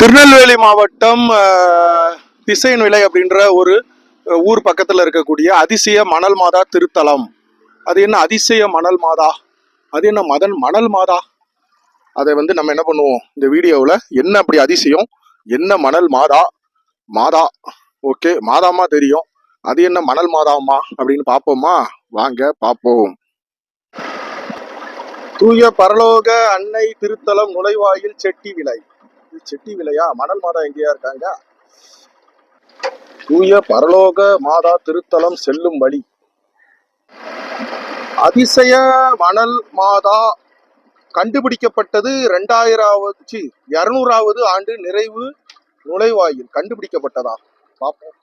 திருநெல்வேலி மாவட்டம் திசையின் விலை அப்படின்ற ஒரு ஊர் பக்கத்தில் இருக்கக்கூடிய அதிசய மணல் மாதா திருத்தலம். அது என்ன அதிசய மணல் மாதா? அது என்ன மதன் மணல் மாதா? அதை வந்து நம்ம என்ன பண்ணுவோம்? இந்த வீடியோவில் என்ன அப்படி அதிசயம்? என்ன மணல் மாதா? மாதா. ஓகே மாதாமா தெரியும். அது என்ன மணல் மாதாமா அப்படின்னு பார்ப்போமா? வாங்க பார்ப்போம். தூய பரலோக அன்னை திருத்தலம் நுழைவாயில் செட்டி விலை. செட்டி விலையா? மணல் மாதா எங்கேயா இருக்காங்க? தூய பரலோக மாதா திருத்தலம் செல்லும் வழி. அதிசய மணல் மாதா கண்டுபிடிக்கப்பட்டது ரெண்டாயிராவது சி இருநூறாவது ஆண்டு நிறைவு நுழைவாயில். கண்டுபிடிக்கப்பட்டதா? பார்ப்போம்.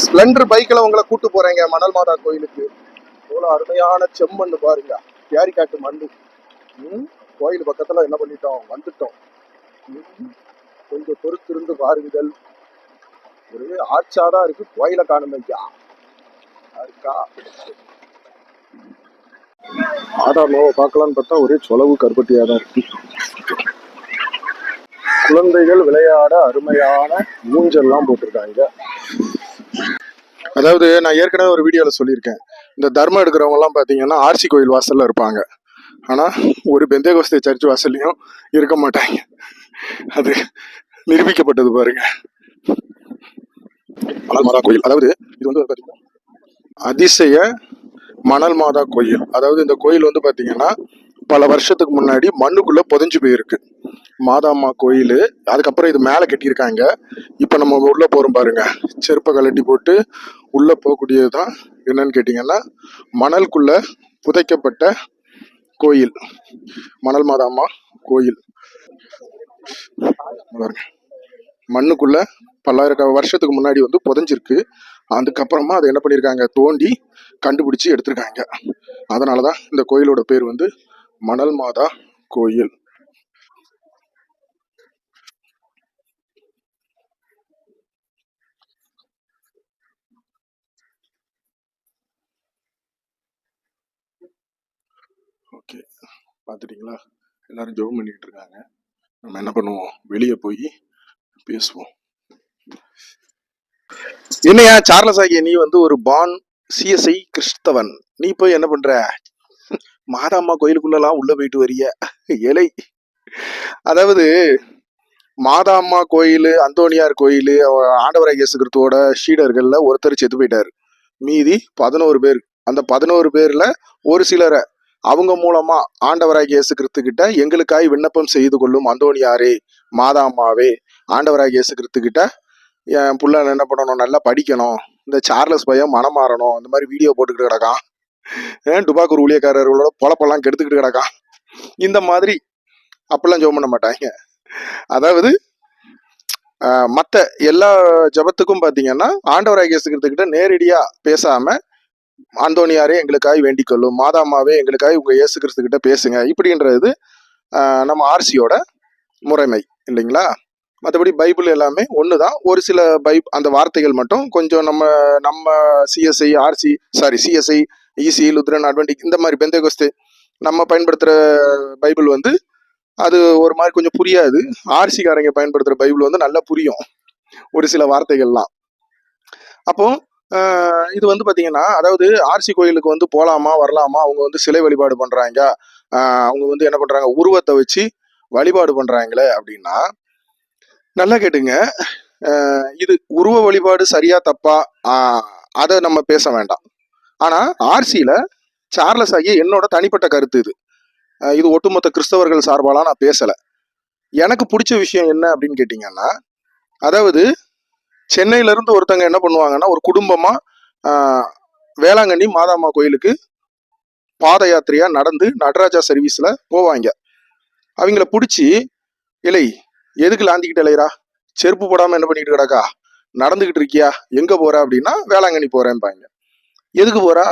ஸ்பிளண்டர் பைக்கில் உங்களை கூட்டு போறேங்க மணல் மாதா கோயிலுக்கு. எவ்வளோ அருமையான செம்மண் பாருங்க. கேரிக்காட்டு மண்ணு? ம், கோயில் பக்கத்துல என்ன பண்ணிட்டோம்? வந்துட்டோம். கொஞ்சம் பொறுத்திருந்து பாருங்கள் ஒரு ஆச்சாரா இருக்கு. கோயிலை காணும் ஐயா. இருக்கா? ஆதாமாவை பார்க்கலான்னு பார்த்தா ஒரே சொலவு கருப்பட்டியாக தான் இருக்கு. குழந்தைகள் விளையாட அருமையான மூஞ்செல்லாம் போட்டிருக்காங்க. அதாவது நான் ஏற்கனவே ஒரு வீடியோல சொல்லியிருக்கேன். இந்த தர்மம் எடுக்கிறவங்க எல்லாம் பாத்தீங்கன்னா ஆர்சி கோயில் வாசல்ல இருப்பாங்க. ஆனால் ஒரு பெந்தேகோஸ்தே சர்ச் வாசல்லையும் இருக்க மாட்டாங்க. அது நிரூபிக்கப்பட்டது பாருங்க. மணல் மாதா கோயில். அதாவது இது வந்து பார்த்தீங்கன்னா அதிசய மணல் மாதா கோயில். அதாவது இந்த கோயில் வந்து பார்த்தீங்கன்னா பல வருஷத்துக்கு முன்னாடி மண்ணுக்குள்ளே புதஞ்சு போயிருக்கு. மாதாம்மா கோயில் அதுக்கப்புறம் இது மேலே கட்டியிருக்காங்க. இப்போ நம்ம உள்ளே போகிறோம் பாருங்க. செருப்பை கலட்டி போட்டு உள்ளே போகக்கூடியது தான் என்னன்னு கேட்டிங்கன்னா மணல்குள்ளே புதைக்கப்பட்ட கோயில் மணல் மாதாம்மா கோயில். மண்ணுக்குள்ள பல்லாயிரம் வருஷத்துக்கு முன்னாடி வந்து புதைஞ்சிருக்கு. அதுக்கப்புறமா அதை என்ன பண்ணியிருக்காங்க தோண்டி கண்டுபிடிச்சி எடுத்திருக்காங்க. அதனால தான் இந்த கோயிலோட பேர் வந்து மணல் மாதா கோயில். பார்த்துட்டிங்களா எல்லாரும் ஜெபம் பண்ணிட்டு இருக்காங்க. நம்ம என்ன பண்ணுவோம்? வெளியே போய் பேசுவோம். என்னையா சார்லஸ் ஆகிய நீ வந்து ஒரு பான் சிஎஸ்ஐ கிறிஸ்தவன். நீ போய் என்ன பண்ற? மாதாம்மா கோயிலுக்குள்ளலாம் உள்ள போயிட்டு வரிய. ஏழை. அதாவது மாதாம்மா கோயில் அந்தோனியார் கோயில் ஆண்டவராக இயேசு கிறிஸ்துவோட ஷீடர்கள்ல ஒருத்தர் செத்து போயிட்டாரு. மீதி பதினோரு பேர். அந்த பதினோரு பேர்ல ஒரு சிலரை அவங்க மூலமா ஆண்டவராகிய இயேசு கிறிஸ்து எங்களுக்காய் விண்ணப்பம் செய்து கொள்ளும் அந்தோனியாரே மாதாமாவே ஆண்டவராகிய இயேசு கிறிஸ்து என் புள்ள என்ன பண்ணணும்? நல்லா படிக்கணும். இந்த சார்லஸ் பையன் மனம் மாறணும். இந்த மாதிரி வீடியோ போட்டுக்கிட்டு கிடக்கான். ஏன் டுபாக்கூர் ஊழியக்காரர்களோட பொழப்பெல்லாம் கெடுத்துக்கிட்டு கிடக்கான்? இந்த மாதிரி அப்பெல்லாம் ஜெபம் பண்ண மாட்டாங்க. அதாவது மற்ற எல்லா ஜெபத்துக்கும் பார்த்தீங்கன்னா ஆண்டவராகிய இயேசு நேரடியாக கிட்ட அந்தோனியாரே எங்களுக்காக வேண்டிக் கொள்ளும் மாதாமாவே எங்களுக்காக உங்க இயேசு கிறிஸ்து கிட்ட பேசுங்க. இப்படின்றது நம்ம ஆர்சியோட முறைமை இல்லைங்களா? மற்றபடி பைபிள் எல்லாமே ஒன்று தான் ஒரு சில பை அந்த வார்த்தைகள் மட்டும் கொஞ்சம் நம்ம நம்ம CSI RC sorry CSI EC Lutheran Adventist இந்த மாதிரி பெந்தேகோஸ்தே நம்ம பயன்படுத்துகிற பைபிள் வந்து அது ஒரு மாதிரி கொஞ்சம் புரியாது. ஆர்சிக்காரங்க பயன்படுத்துகிற பைபிள் வந்து நல்லா புரியும். ஒரு சில வார்த்தைகள்லாம். அப்போது இது வந்து பார்த்தீங்கன்னா அதாவது ஆர்சி கோயிலுக்கு வந்து போகலாமா வரலாமா அவங்க வந்து சிலை வழிபாடு பண்ணுறாங்க அவங்க வந்து என்ன பண்ணுறாங்க உருவத்தை வச்சு வழிபாடு பண்ணுறாங்களே அப்படின்னா நல்லா கேட்டுங்க. இது உருவ வழிபாடு சரியா தப்பா அதை நம்ம பேச வேண்டாம். ஆனால் ஆர்சியில் சார்லஸ் ஆகிய என்னோட தனிப்பட்ட கருத்து இது. இது ஒட்டுமொத்த கிறிஸ்தவர்கள் சார்பாலாம் நான் பேசலை. எனக்கு பிடிச்ச விஷயம் என்ன அப்படின்னு கேட்டிங்கன்னா அதாவது சென்னையில இருந்து ஒருத்தங்க என்ன பண்ணுவாங்கன்னா ஒரு குடும்பமா வேளாங்கண்ணி மாதாமா கோயிலுக்கு பாத யாத்திரையா நடந்து நடராஜா சர்வீஸ்ல போவாங்க. அவங்கள பிடிச்சி இலை எதுக்கு லாந்திக்கிட்ட இலையரா செருப்பு போடாம என்ன பண்ணிட்டு கிடக்கா? நடந்துகிட்டு இருக்கியா? எங்க போற? அப்படின்னா வேளாங்கண்ணி போறேன்பாங்க. எதுக்கு போறா?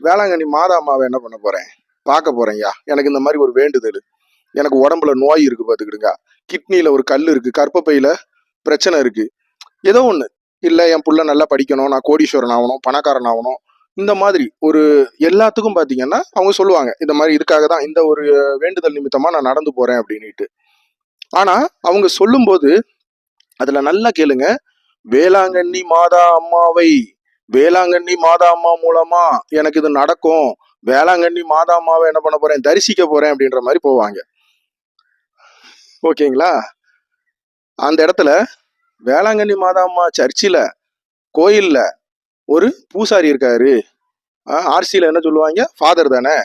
வேளாங்கண்ணி மாதாமாவை என்ன பண்ண போறேன்? பார்க்க போறேன்யா. எனக்கு இந்த மாதிரி ஒரு வேண்டுதல். எனக்கு உடம்புல நோய் இருக்கு பார்த்துக்கிடுங்க. கிட்னில ஒரு கல் இருக்கு. கர்ப்பப்பையில் பிரச்சனை இருக்கு. ஏதோ ஒன்று இல்லை என் புள்ள நல்லா படிக்கணும் நான் கோடீஸ்வரன் ஆகணும் பணக்காரன் ஆகணும் இந்த மாதிரி ஒரு எல்லாத்துக்கும் பார்த்தீங்கன்னா அவங்க சொல்லுவாங்க இந்த மாதிரி இதுக்காக தான் இந்த ஒரு வேண்டுதல் நிமித்தமாக நான் நடந்து போகிறேன் அப்படின்னுட்டு. ஆனால் அவங்க சொல்லும்போது அதில் நல்லா கேளுங்க வேளாங்கண்ணி மாதா அம்மாவை வேளாங்கண்ணி மாதா அம்மா மூலமா எனக்கு இது நடக்கும் வேளாங்கண்ணி மாதா அம்மாவை என்ன பண்ண போறேன் தரிசிக்க போறேன் அப்படின்ற மாதிரி போவாங்க. ஓகேங்களா? அந்த இடத்துல வேளாங்கண்ணி மாதாம்மா சர்ச்சில் கோயிலில் ஒரு பூசாரி இருக்காரு. ஆர்சியில் என்ன சொல்லுவாங்க? ஃபாதர் தானே.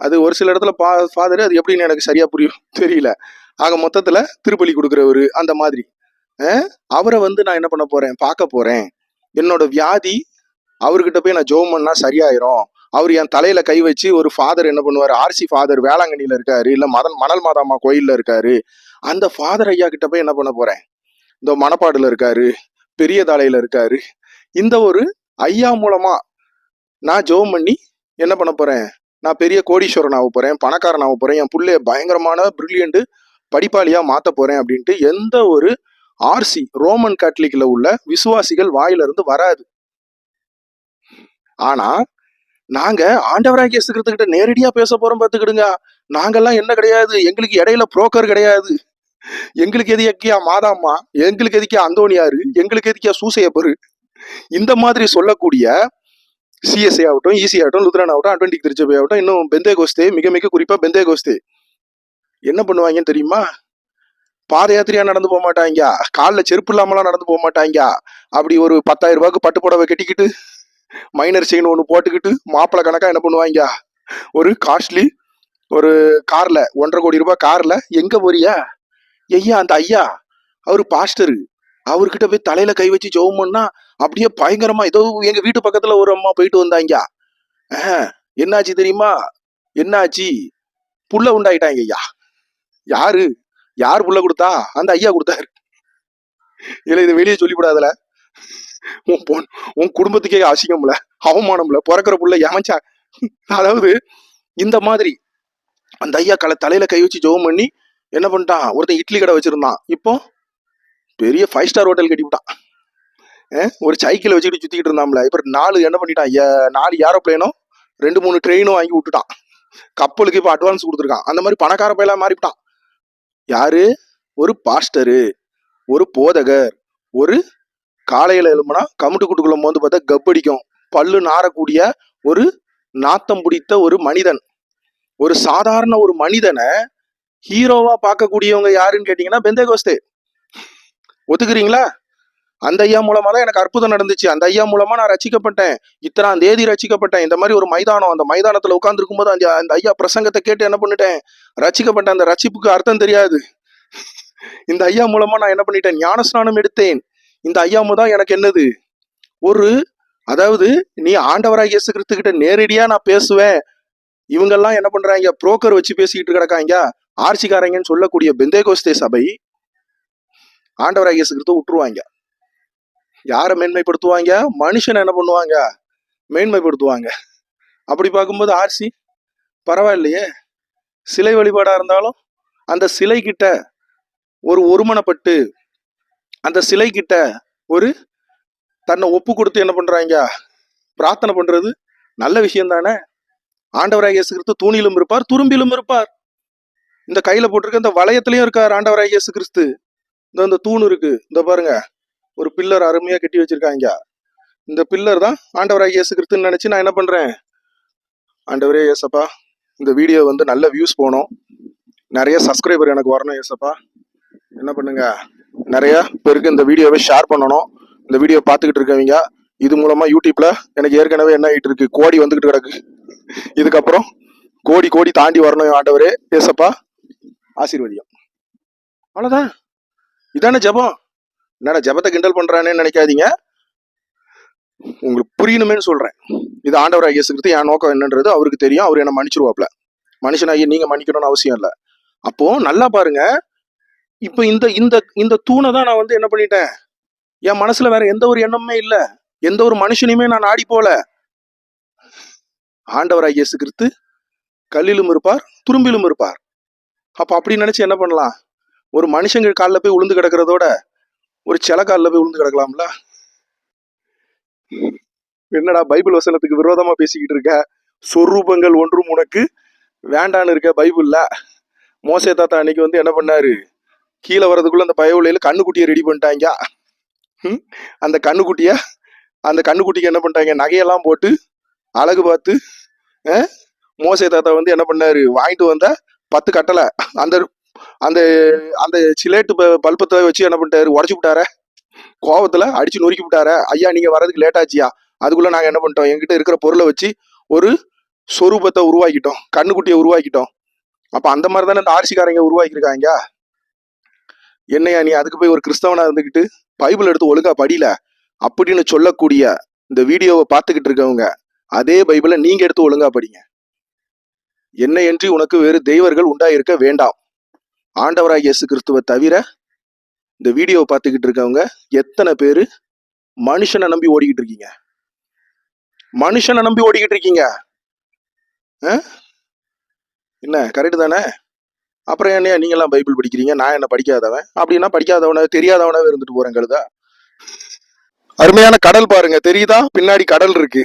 அது ஒரு சில இடத்துல பா ஃபாதர் அது எப்படின்னு எனக்கு சரியாக புரியும் தெரியல. ஆக மொத்தத்தில் திருப்பலி கொடுக்குறவரு அந்த மாதிரி. அவரை வந்து நான் என்ன பண்ண போகிறேன் பார்க்க போகிறேன் என்னோட வியாதி அவர்கிட்ட போய் நான் ஜோம் பண்ணால் சரியாயிரும். அவர் என் தலையில கை வச்சு ஒரு ஃபாதர் என்ன பண்ணுவார்? ஆர்சி ஃபாதர் வேளாங்கண்ணியில இருக்காரு இல்ல மதன் மணல் மாதாமா கோயில்ல இருக்காரு. அந்த ஃபாதர் ஐயா கிட்ட போய் என்ன பண்ண போறேன்? இந்த மணப்பாடுல இருக்காரு பெரிய தாலையில இருக்காரு. இந்த ஒரு ஐயா மூலமா நான் ஜோம் பண்ணி என்ன பண்ண போறேன்? நான் பெரிய கோடீஸ்வரன் ஆக போறேன் பணக்காரன் ஆக போறேன் என் பிள்ளைய பயங்கரமான பிரில்லியண்ட் படிப்பாளியா மாத்த போறேன் அப்படின்ட்டு எந்த ஒரு ஆர்சி ரோமன் கேட்டலிக்ல உள்ள விசுவாசிகள் வாயிலிருந்து வராது. ஆனா நாங்க ஆண்டவராக இயேசுகிட்ட நேரடியா பேச போறோம் பாத்துக்கிடுங்க நாங்கெல்லாம் என்ன கிடையாது? எங்களுக்கு இடையில புரோக்கர் கிடையாது. எங்களுக்கு எதுக்கியா மாதாம்மா? எங்களுக்கு எதுக்கியா அந்தோணியாரு எங்களுக்கு எதுக்கியா சூசையப்பரு இந்த மாதிரி சொல்லக்கூடிய சிஎஸ்ஏ ஆகட்டும் இசி ஆகட்டும் லுத்ரான் ஆகட்டும் அட்வென்டிக் திருச்சபை ஆகட்டும் இன்னும் பெந்தே கோஸ்தே மிக மிக குறிப்பா பெந்தே கோஸ்தே. என்ன பண்ணுவாங்கன்னு தெரியுமா? பாத யாத்திரையா நடந்து போக மாட்டாங்க காலில் செருப்பு இல்லாமலாம் நடந்து போக மாட்டாங்க அப்படி ஒரு பத்தாயிரம் ரூபாய்க்கு பட்டு புடவை கட்டிக்கிட்டு மைனர் செயின் ஒன்று போட்டுக்கிட்டு மாப்பிள்ளை கணக்காக என்ன பண்ணுவாங்க ஒரு காஸ்ட்லி ஒரு காரில் ஒன்றரை கோடி ரூபாய் காரில் எங்கே போறியா? ஐயா அந்த ஐயா அவரு பாஸ்டரு. அவர்கிட்ட போய் தலையில கை வச்சு ஜெபம் பண்ணா அப்படியே பயங்கரமா ஏதோ எங்க வீட்டு பக்கத்துல ஒரு அம்மா போயிட்டு வந்தாங்க. என்னாச்சு தெரியுமா? என்னாச்சு? புள்ள உண்டாயிட்டாங்க ஐயா. யாரு? யார் புள்ள கொடுத்தா? அந்த ஐயா கொடுத்தாரு. இல்ல இதை வெளியே சொல்லிவிடாதுல. உன் பொன் உன் குடும்பத்துக்கே அசிங்கம்ல அவமானம்ல. பிறக்கிற புள்ள ஏமச்சா? அதாவது இந்த மாதிரி அந்த ஐயா கலை தலையில கை வச்சு ஜெபம் பண்ணி என்ன பண்ணிட்டான்? ஒருத்தன் இட்லி கடை வச்சிருந்தான். இப்போ பெரிய ஃபைவ் ஸ்டார் ஹோட்டல் கட்டிவிட்டான் ஒரு சைக்கிளை வச்சுக்கிட்டு சுத்திக்கிட்டு இருந்தாம்ல இப்போ நாலு என்ன பண்ணிட்டான்? ஏ- நாலு ஏரோப்ளேனும் ரெண்டு மூணு ட்ரெயினும் வாங்கி விட்டுட்டான். கப்பலுக்கு இப்போ அட்வான்ஸ் கொடுத்துருக்கான். அந்த மாதிரி பணக்கார பையலா மாறிவிட்டான். யாரு? ஒரு பாஸ்டரு ஒரு போதகர் ஒரு காலையில் எழும்புனா கமுட்டு குட்டுக்குள்ள மோந்து பார்த்தா கப்படிக்கும் பல்லு நாரக்கூடிய ஒரு நாத்தம் பிடித்த ஒரு மனிதன். ஒரு சாதாரண ஒரு மனிதனை ஹீரோவா பார்க்கக்கூடியவங்க யாருன்னு கேட்டீங்கன்னா பெந்தேகோஸ்தே. ஒத்துக்கிறீங்களா? அந்த ஐயா மூலமா தான் எனக்கு அற்புதம் நடந்துச்சு. அந்த ஐயா மூலமா நான் ரசிக்கப்பட்டேன். இத்தனாம் தேதி ரசிக்கப்பட்டேன். இந்த மாதிரி ஒரு மைதானம் அந்த மைதானத்துல உட்கார்ந்து போது அந்த அந்த ஐயா பிரசங்கத்தை கேட்டு என்ன பண்ணிட்டேன்? ரசிக்கப்பட்டேன் அந்த ரசிப்புக்கு அர்த்தம் தெரியாது. இந்த ஐயா மூலமா நான் என்ன பண்ணிட்டேன்? ஞானஸ்நானம் எடுத்தேன். இந்த ஐயா தான் எனக்கு என்னது? ஒரு அதாவது நீ ஆண்டவராக இயேசு கிறிஸ்து கிட்ட நேரடியா நான் பேசுவேன். இவங்கெல்லாம் என்ன பண்றாங்க? புரோக்கர் வச்சு பேசிக்கிட்டு கிடக்காங்க. ஆர்சிக்காரங்கன்னு சொல்லக்கூடிய பெந்தேகோஸ்தே சபை ஆண்டவராக இயேசு விட்டுருவாங்க யாரை மேன்மைப்படுத்துவாங்க? மனுஷனை என்ன பண்ணுவாங்க? மேன்மைப்படுத்துவாங்க. அப்படி பார்க்கும்போது ஆர்சி பரவாயில்லையே. சிலை வழிபாடாக இருந்தாலும் அந்த சிலை கிட்ட ஒரு ஒருமனப்பட்டு அந்த சிலை கிட்ட ஒரு தன்னை ஒப்பு கொடுத்து என்ன பண்றாங்க? பிரார்த்தனை பண்றது நல்ல விஷயம் தானே ஆண்டவராக இயேசு கிறிஸ்து தூணிலும் இருப்பார் துரும்பிலும் இருப்பார். இந்த கையில போட்டிருக்க இந்த வளையத்திலையும் இருக்கார் ஆண்டவர் இயேசு கிறிஸ்து இந்த இந்த தூண் இருக்கு. இந்த பாருங்க. ஒரு பில்லர் அருமையா கட்டி வச்சிருக்காங்க. இந்த பில்லர் தான் ஆண்டவர் இயேசு கிறிஸ்துன்னு நினைச்சு நான் என்ன பண்றேன்? ஆண்டவரே ஏசப்பா இந்த வீடியோ வந்து நல்ல வியூஸ் போகணும் நிறைய சப்ஸ்கிரைபர் எனக்கு வரணும் ஏசப்பா என்ன பண்ணுங்க? நிறைய பேருக்கு இந்த வீடியோவை ஷேர் பண்ணணும். இந்த வீடியோ பார்த்துக்கிட்டு இருக்கவங்க இது மூலமா யூடியூப்ல எனக்கு ஏற்கனவே என்ன ஆயிட்டு இருக்கு? கோடி வந்துகிட்டு கிடக்கு. இதுக்கப்புறம் கோடி கோடி தாண்டி வரணும் ஆண்டவரே. ஏசப்பா ஆசீர்வதியம். அவ்வளோதான் இதான ஜெபம்? என்னடா ஜெபத்தை கிண்டல் பண்றானேன்னு நினைக்காதீங்க. உங்களுக்கு புரியணுமேன்னு சொல்றேன். இது ஆண்டவராக இயேசுக்கிறது என் நோக்கம் என்னன்றது அவருக்கு தெரியும். அவர் என்ன மன்னிச்சிருவாப்ல மனுஷனாகி நீங்க மன்னிக்கணும்னு அவசியம் இல்லை. அப்போ நல்லா பாருங்க. இப்போ இந்த இந்த இந்த தூணை தான் நான் வந்து என்ன பண்ணிட்டேன்? என் மனசுல வேற எந்த ஒரு எண்ணமுமே இல்லை. எந்த ஒரு மனுஷனையுமே நான் நாடி போல. ஆண்டவராக இயேசு கிறிஸ்து கல்லிலும் இருப்பார் துரும்பிலும் இருப்பார். அப்போ அப்படி நினச்சி என்ன பண்ணலாம்? ஒரு மனுஷங்க காலில் போய் உளுந்து கிடக்கிறதோட ஒரு சில காலில் போய் உளுந்து கிடக்கலாம்ல? என்னடா பைபிள் வசனத்துக்கு விரோதமாக பேசிக்கிட்டு இருக்க? சொரூபங்கள் ஒன்றும் உனக்கு வேண்டான்னு இருக்க பைபிள்ல? மோசே தாத்தா அன்னைக்கு வந்து என்ன பண்ணாரு? கீழே வர்றதுக்குள்ள அந்த பயவுலையில கண்ணுக்குட்டியை ரெடி பண்ணிட்டாங்க. ம், அந்த கண்ணுக்குட்டிய அந்த கண்ணுக்குட்டிக்கு என்ன பண்ணிட்டாங்க? நகையெல்லாம் போட்டு அழகு பார்த்து மோசே தாத்தா வந்து என்ன பண்ணாரு? வாங்கிட்டு வந்த பத்து கட்டலை. அந்த அந்த அந்த சிலேட்டு ப- பல்பத்தை வச்சு என்ன பண்ணிட்டாரு? உடச்சு விட்டார. கோபத்தில் அடிச்சு நொறுக்கி விட்டார. ஐயா நீங்கள் வர்றதுக்கு லேட் ஆச்சியா? நாங்கள் என்ன பண்ணிட்டோம்? எங்கிட்ட இருக்கிற பொருளை வச்சு ஒரு சொரூபத்தை உருவாக்கிட்டோம். கண்ணுக்குட்டியை உருவாக்கிட்டோம். அப்போ அந்த மாதிரி தானே இந்த ஆர்சிக்காரங்க உருவாக்கியிருக்காங்க. என்னையா நீ அதுக்கு போய் ஒரு கிறிஸ்தவனாக இருந்துக்கிட்டு பைபிள் எடுத்து ஒழுங்கா படியில? அப்படின்னு சொல்லக்கூடிய இந்த வீடியோவை பார்த்துக்கிட்டு இருக்கவங்க அதே பைபிளை நீங்கள் எடுத்து ஒழுங்கா படிங்க. என்னையன்றி உனக்கு வேறு தெய்வர்கள் உண்டாயிருக்க வேண்டாம். ஆண்டவராக இயேசு கிறிஸ்துவை தவிர இந்த வீடியோவை பார்த்துக்கிட்டு இருக்கவங்க எத்தனை பேர் மனுஷனை நம்பி ஓடிக்கிட்டு இருக்கீங்க? மனுஷனை நம்பி ஓடிக்கிட்டு இருக்கீங்க? ஆ? என்ன கரெக்டு தானே? அப்புறம் என்ன நீங்களாம் பைபிள் படிக்கிறீங்க? நான் என்ன படிக்காதவன்? அப்படின்னா படிக்காதவன தெரியாதவனாவே இருந்துட்டு போறேன் கழுதா? அருமையான கடல் பாருங்க தெரியுதா? பின்னாடி கடல் இருக்கு.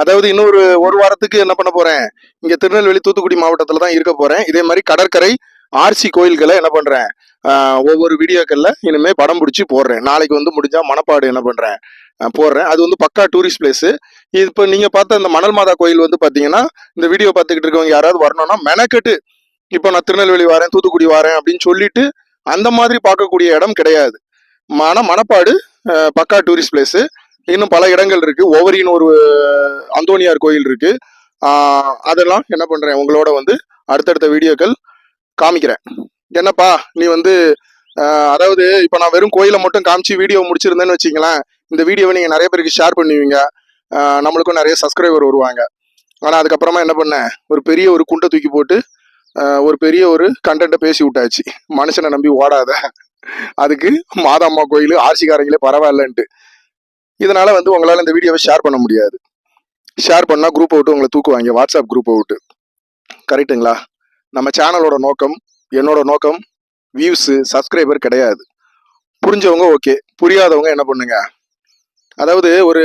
அதாவது இன்னொரு ஒரு வாரத்துக்கு என்ன பண்ண போறேன்? இங்க திருநெல்வேலி தூத்துக்குடி மாவட்டத்துல தான் இருக்க போறேன். இதே மாதிரி கடற்கரை ஆர்சி கோயில்களை என்ன பண்றேன்? ஒவ்வொரு வீடியோக்கள்ல இனிமே படம் பிடிச்சி போடுறேன். நாளைக்கு வந்து முடிஞ்சா மணப்பாடு என்ன பண்றேன்? போடுறேன். அது வந்து பக்கா டூரிஸ்ட் பிளேஸ். இப்போ நீங்க பார்த்த இந்த மணல் மாதா கோயில் வந்து பாத்தீங்கன்னா இந்த வீடியோ பார்த்துக்கிட்டு இருக்கவங்க யாராவது வரணும்னா மெனக்கெட்டு இப்போ நான் திருநெல்வேலி வரேன் தூத்துக்குடி வரேன் அப்படின்னு சொல்லிட்டு அந்த மாதிரி பார்க்கக்கூடிய இடம் கிடையாது. மன மணப்பாடு பக்கா டூரிஸ்ட் பிளேஸு. இன்னும் பல இடங்கள் இருக்கு. ஒவ்வொரின் ஒரு அந்தோனியார் கோயில் இருக்கு. அதெல்லாம் என்ன பண்றேன் உங்களோட வந்து அடுத்தடுத்த வீடியோக்கள் காமிக்கிறேன். என்னப்பா நீ வந்து அதாவது இப்போ நான் வெறும் கோயிலை மட்டும் காமிச்சு வீடியோ முடிச்சிருந்தேன்னு வச்சுங்களேன் இந்த வீடியோவை நீங்க நிறைய பேருக்கு ஷேர் பண்ணுவீங்க. நம்மளுக்கும் நிறைய சப்ஸ்கிரைபர் வருவாங்க. ஆனா அதுக்கப்புறமா என்ன பண்ணேன் ஒரு பெரிய ஒரு குண்டை தூக்கி போட்டு ஒரு பெரிய ஒரு கண்டென்ட்டை பேசி விட்டாச்சு. மனுஷனை நம்பி ஓடாத. அதுக்கு மாதாம்மா கோயில் ஆர்சிக்காரங்களே பரவாயில்லன்ட்டு. இதனால வந்து உங்களால் இந்த வீடியோவை ஷேர் பண்ண முடியாது. ஷேர் பண்ணால் குரூப்பை விட்டு உங்களை தூக்குவாங்க. வாட்ஸ்அப் குரூப்பை விட்டு. கரெக்ட்டுங்களா நம்ம சேனலோட நோக்கம் என்னோட நோக்கம் வியூஸு சப்ஸ்கிரைபர் கிடையாது. புரிஞ்சவங்க ஓகே புரியாதவங்க என்ன பண்ணுங்க? அதாவது ஒரு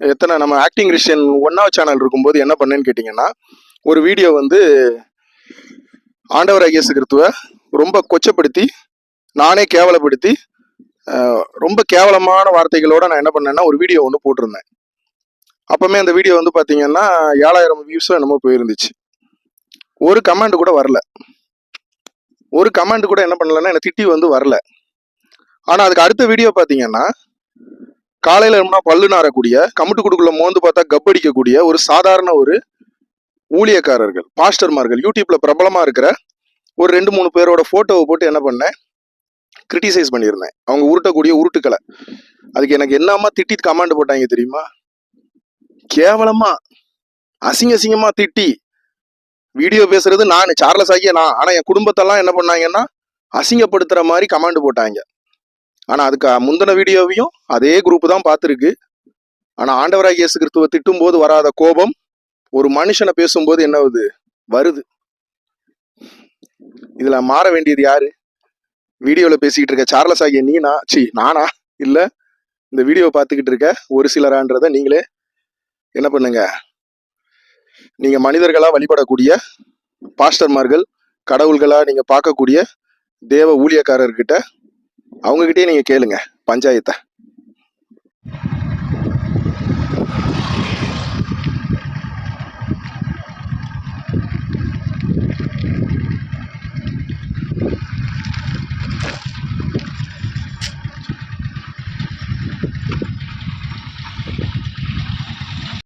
எத்தனை நம்ம ஆக்டிங் கிறிஸ்டியன் ஒன்னாவது சேனல் இருக்கும்போது என்ன பண்ணேன்னு கேட்டிங்கன்னா ஒரு வீடியோ வந்து ஆண்டவர் ஐஎஸ் கிறிஸ்துவ ரொம்ப கொச்சப்படுத்தி நானே கேவலப்படுத்தி ரொம்ப கேவலமான வார்த்தைகளோட நான் என்ன பண்ணேன்னா ஒரு வீடியோ ஒன்று போட்டிருந்தேன். அப்பவுமே அந்த வீடியோ வந்து பார்த்தீங்கன்னா ஏழாயிரம் வியூஸும் என்னமோ போயிருந்துச்சு. ஒரு கமெண்ட் கூட வரல. ஒரு கமெண்ட் கூட என்ன பண்ணலன்னா என்னை திட்டி வந்து வரல. ஆனால் அதுக்கு அடுத்த வீடியோ பார்த்தீங்கன்னா காலையில் இருந்தால் பல்லு நாரக்கூடிய கமுட்டு குடுக்குள்ள மோந்து பார்த்தா கப்படிக்கக்கூடிய ஒரு சாதாரண ஒரு ஊழியக்காரர்கள் பாஸ்டர்மார்கள் யூடியூப்ல பிரபலமாக இருக்கிற ஒரு ரெண்டு மூணு பேரோட ஃபோட்டோவை போட்டு என்ன பண்ணேன் கிரிட்டிசைஸ் பண்ணியிருந்தேன். அவங்க உருட்டக்கூடிய உருட்டுக்களை. அதுக்கு எனக்கு என்னமா திட்டி கமாண்ட் போட்டாங்க தெரியுமா? கேவலமா அசிங்க அசிங்கமா திட்டி வீடியோ பேசுறது நான் சார்லஸ் ஆகிய நான். ஆனா என் குடும்பத்தெல்லாம் என்ன பண்ணாங்கன்னா அசிங்கப்படுத்துற மாதிரி கமாண்ட் போட்டாங்க. ஆனா அதுக்கு முந்தின வீடியோவையும் அதே குரூப் தான் பார்த்துருக்கு. ஆனா ஆண்டவராக இயேசு கிறிஸ்துவ திட்டும் போது வராத கோபம் ஒரு மனுஷனை பேசும்போது என்ன ஆகுது? வருது. இதுல மாற வேண்டியது யாரு? வீடியோவில் பேசிக்கிட்டு இருக்க சார்லஸ் ஆகிய நீனா சி நானா? இல்லை இந்த வீடியோ பார்த்துக்கிட்டு இருக்க ஒரு சிலரான்றத நீங்களே என்ன பண்ணுங்க? நீங்கள் மனிதர்களாக வழிபடக்கூடிய பாஸ்டர்மார்கள் கடவுள்களாக நீங்கள் பார்க்கக்கூடிய தேவ ஊழியக்காரர்கிட்ட அவங்க நீங்கள் கேளுங்க பஞ்சாயத்தை.